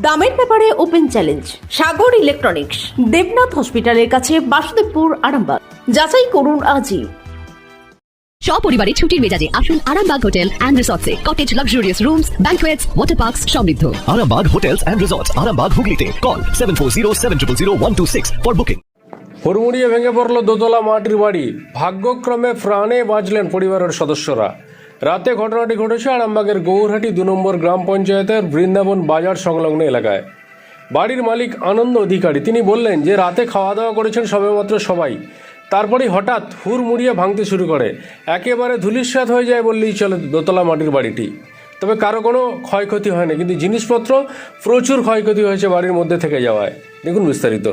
দামের ব্যাপারে open challenge Sagar electronics Debnath হসপিটালের কাছে বাসুদেবপুর আরামবাগ। যাচাই করুন আজই। সপরিবারে ছুটির মেজাজে আসুন Arambagh hotel and রিসর্টসে। Cottage luxurious rooms banquets water parks সমৃদ্ধ। Arambag Hotels and Resorts, Arambag Hooghly Call 740 for booking. হুড়মুড়িয়ে ভেঙে পড়ল দোতলা মাটির বাড়ি। ভাগ্যক্রমে প্রাণে বাঁচলেন পরিবারের সদস্যরা। রাতে ঘটনাটি ঘটেছে আরামবাগের গৌরহাটি দু নম্বর গ্রাম পঞ্চায়েতের বৃন্দাবন বাজার সংলগ্ন এলাকায়। বাড়ির মালিক আনন্দ অধিকারী, তিনি বললেন যে রাতে খাওয়া দাওয়া করেছেন সবেমাত্র সবাই। তারপরেই হঠাৎ হুড়মুড়িয়ে ভাঙতে শুরু করে। একেবারে ধুলিস্বাদ হয়ে যায় বললেই চলে দোতলা মাটির বাড়িটি। তবে কারও কোনো ক্ষয়ক্ষতি হয়নি, কিন্তু জিনিসপত্র প্রচুর ক্ষয়ক্ষতি হয়েছে বাড়ির মধ্যে থেকে যাওয়ায়। দেখুন বিস্তারিত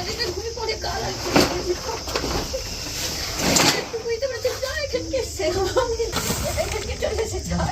অনেকটা ঘুরে পড়ে কাল আর বুঝতে পারছি না এখানে কেসে আমি এখানে চলে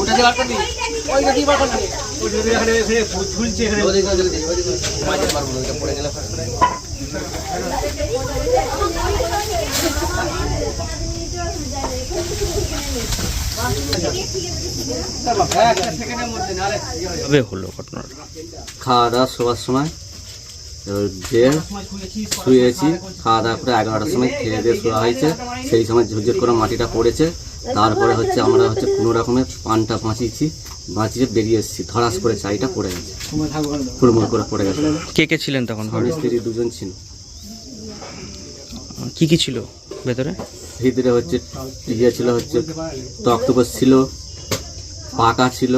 ওটা দিয়ে বার করবি ওইটা দিয়ে বার করবি ওইটা দিয়ে এখানে এখানে ঝুলছে এখানে মাঝে পারব না, ওইটা পড়ে গেলে ফাঁস করে। একটা সেকেন্ডের মধ্যে নাহলে যাবে। কবে হলো ঘটনাটা খাওয়া দাওয়া শোবার সময় যে শুয়েছি খাওয়া দাওয়া করে এগারোটার সময় খেয়ে দিয়ে শোয়া হয়েছে। সেই সময় ঝুরঝুর করে মাটিটা পড়েছে। তারপরে হচ্ছে আমরা হচ্ছে কোনো রকমের পানটা বাঁচিয়েছি বাঁচিয়ে বেরিয়ে এসেছি। ধরাস করে চাইটা পড়ে গেছে। হুড়মুড় করে পড়ে গেছে। কে কে ছিলেন তখন? স্বামী স্ত্রী দুজন ছিল কি কি ছিল ভেতরে? ভিতরে হচ্ছে ইয়ে ছিল হচ্ছে তক্তপোষ ছিল পাকা ছিল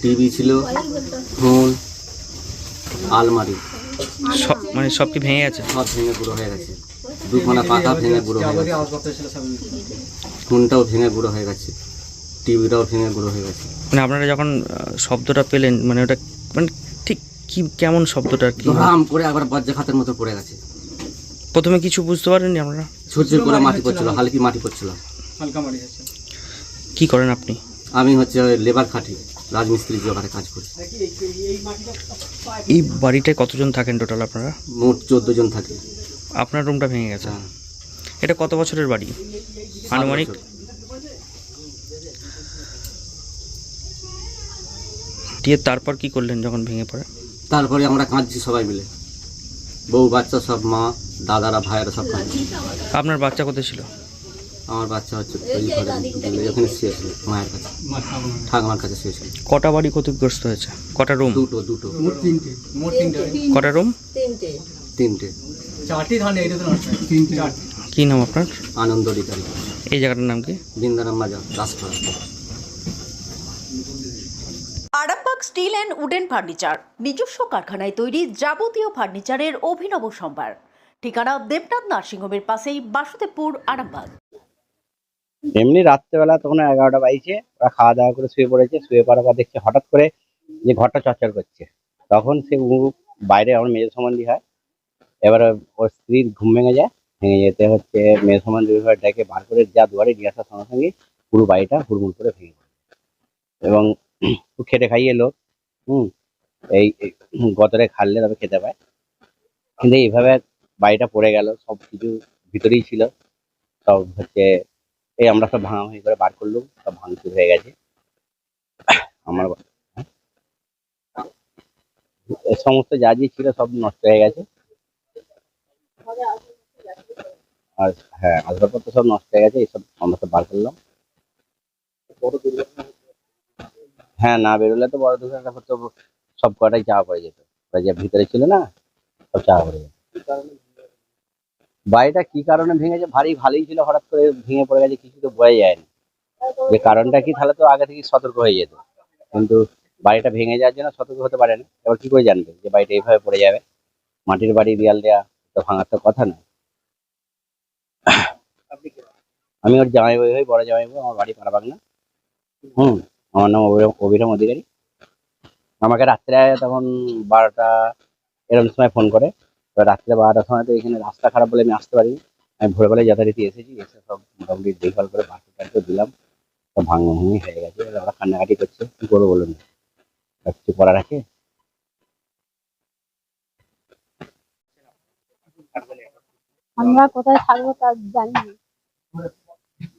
টিভি ছিল ফোন আলমারি। সব মানে সব কি ভেঙে গেছে? সব ভেঙে গুঁড়ো হয়ে গেছে। দুখানা পাকা ভেঙে গুঁড়ো হয়ে গেছে। ফোনটাও ভেঙে গুঁড়ো হয়ে গেছে। টিভিটাও ভেঙে গুঁড়ো হয়ে গেছে। মানে আপনারা যখন শব্দটা পেলেন মানে ওটা মানে ঠিক কি কেমন শব্দটা আর কি? ধরাম করে আবার বজ্জা খাতের মতো পড়ে গেছে। প্রথমে কিছু বুঝতে পারেননি আপনারা? সূর্যের করে মাটি পড়ছিল হালকি মাটি পড়ছিল। হালকা যাচ্ছে কি করেন আপনি? আমি হচ্ছে লেবার খাটি। রাজমিস্ত্রি জোগাড়ে কাজ করি। এই বাড়িটায় কতজন থাকেন টোটাল আপনারা? মোট চোদ্দ জন থাকে। আপনার রুমটা ভেঙে গেছে? হ্যাঁ। এটা কত বছরের বাড়ি? আনুমানিক? দিয়ে তারপর কি করলেন যখন ভেঙে পড়ে? তারপরে আমরা কাঁদছি সবাই মিলে। বউ বাচ্চা সব মা দাদারা ভাইয়েরা সব কাঁদছে। আপনার বাচ্চা কোথায় ছিল? আমার বাচ্চা হচ্ছে ওখানে শুয়েছিল মায়ের কাছে। ঠাকুমার কাছে শুয়েছিল কটা বাড়ি ক্ষতিগ্রস্ত হয়েছে? কটা রুম? দুটো দুটো। মোট তিনটে। মোট তিনটে। কটা রুম? তিনটে। তিনটে। কি নাম আপনার? আনন্দ অধিকারী। এই জায়গাটার নাম কি? বৃন্দারাম বাজার Daspara Arambag steel and wooden furniture নিজস্ব কারখানায় তৈরি যাবতীয় ফার্নিচারের অভিনব সম্ভার। ঠিকানা দেবনাথ নার্সিংহোমের পাশেই বাসুদেবপুর আরামবাগ। এমনি রাত্রেবেলা তখন এগারোটা বাইছে ওরা খাওয়া দাওয়া করে শুয়ে পড়েছে, শুয়ে পড়ার পর দেখছে হঠাৎ করে যে ঘরটা চচ্চর করছে। তখন সে বাইরে আমার মেয়ে সম্বন্ধী হয়, এবারে ওর স্ত্রীর ঘুম ভেঙে যায়, ভেঙে যেতে হচ্ছে মেয়ে সম্বন্ধী ডেকে বার করে যা দুয়ারে নিয়ে আসার সঙ্গে সঙ্গে পুরো বাড়িটা হুড়মুড় করে ভেঙে পড়ে। এবং খেটে খাইয়ে লোক, হুম, এই গতরে খাললে তবে খেতে পায়। কিন্তু এইভাবে বাড়িটা পড়ে গেল সব কিছু ভিতরেই ছিল। সব হচ্ছে এই আমরা সব ভাঙাভাঙি করে বার করলাম সব ভাঙচুর হয়ে গেছে। আমার হ্যাঁ? সমস্ত যা যা ছিল সব নষ্ট হয়ে গেছে। আর হ্যাঁ আসবাবপত্র সব নষ্ট হয়ে গেছে এইসব আমরা সব বার করলাম। হ্যাঁ না বেরোলে তো বড় দুর্ঘটনা হতো সব কটাই চাপা পড়ে যেত। যে ভিতরে ছিল না সব চাপা পড়ে যেত। বাড়িটা কি কারণে ভেঙেছে? ভারী ভালোই ছিল, হঠাৎ করে ভেঙে পড়ে গেছে, কিছু তো বোঝা যায়নি। যে কারণটা কি, তাহলে তো আগে থেকে সতর্ক হয়ে যেত। কিন্তু বাড়িটা ভেঙে যাওয়ার জন্য সতর্ক হতে পারে না এবার কি করে জানবে যে বাড়িটা এইভাবে পড়ে যাবে? মাটির বাড়ি, দেয়াল দেওয়া তো ভাঙার তো কথা না আমি ওর জামাই বই হই, বড় জামাই বই আমার বাড়ি পাড়াবাগ না হুম, আমার নাম অভিরাম অধিকারী। আমাকে রাত্রে তখন বারোটা এরকম সময় ফোন করে। তো রাত্রে বারোটার সময় তো এখানে রাস্তা খারাপ বলে আমি আসতে পারিনি। আমি ভোরবেলায় যথারীতি এসেছি এসে সব মোটামুটি দেখভাল করে বাসটা টাসটা দিলাম সব ভাঙা হয়ে গেছে। এবার ওরা কান্নাকাটি করছে কি করব বলুন কিছু করার আছে? আমরা কোথায় থাকব তা জানি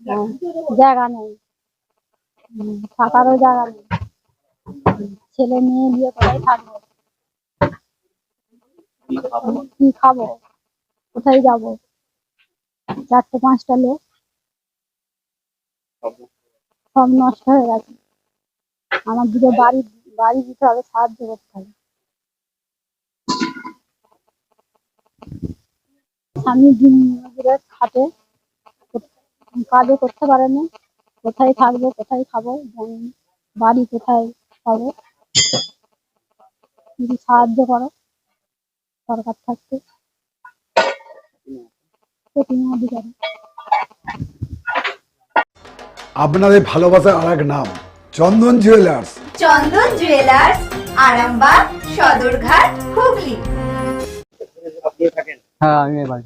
হ্যাঁ, জায়গা নেই। থাকারও জায়গা নেই। ছেলে মেয়ে নিয়ে কোথায় থাকব? কি খাব? কোথায় যাব? চারটে পাঁচটা লোক। সব নষ্ট হয়ে গেছে। আমার দুটো বাড়ি বাড়ি দিতে হবে সাহায্য করতে হবে। স্বামী দিন মজুরের খাটে কাজও করতে পারে না। কোথায় থাকব কোথায় খাব বাড়ি কোথায় পাবো? যদি সাহায্য করো। সরকার থাকতে আপনাদের ভালোবাসার আর এক নাম চন্দন জুয়েলার্স চন্দন জুয়েলার্স আরামবাগ সদরঘাট হুগলি। হ্যাঁ আমি এই বাড়ি?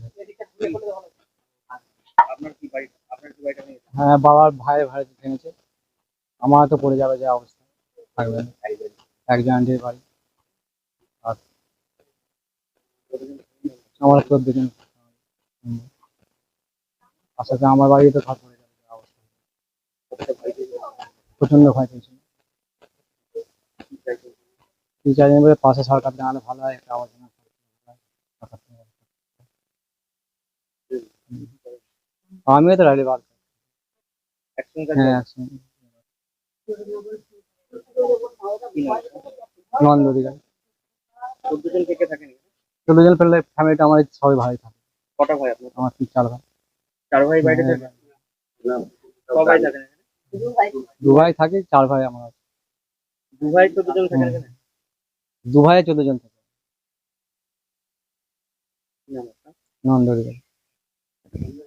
হ্যাঁ বাবার ভাই ভাই ভেঙেছে। আমার তো পড়ে যাবে যা অবস্থা। থাকবে একজন আন্টির বাড়ি। আর আমার চোদ্দ সাথে আমার বাড়ি তো ঘর পড়ে যাবে প্রচণ্ড ভয় পেয়েছিল কি বলে পাশে সরকার দাঁড়ালে ভালো হয় একটা থেকে হুম। আমিও তো রাইডে বার হ্যাঁ নন্দ চোদ্দ জন ফেললে ফ্যামিলিটা আমার সবাই ভাই থাকে। কটা ভাই আপনার? আমার তিন চার ভাই। চার ভাই বাইরে থাকে? থাকেন? সবাই থাকেন দু ভাই থাকে চার ভাই আমার আছে। দু ভাই তো দুজন থাকেন হুম। দু ভাই চোদ্দ জন থাকে। অধিকারী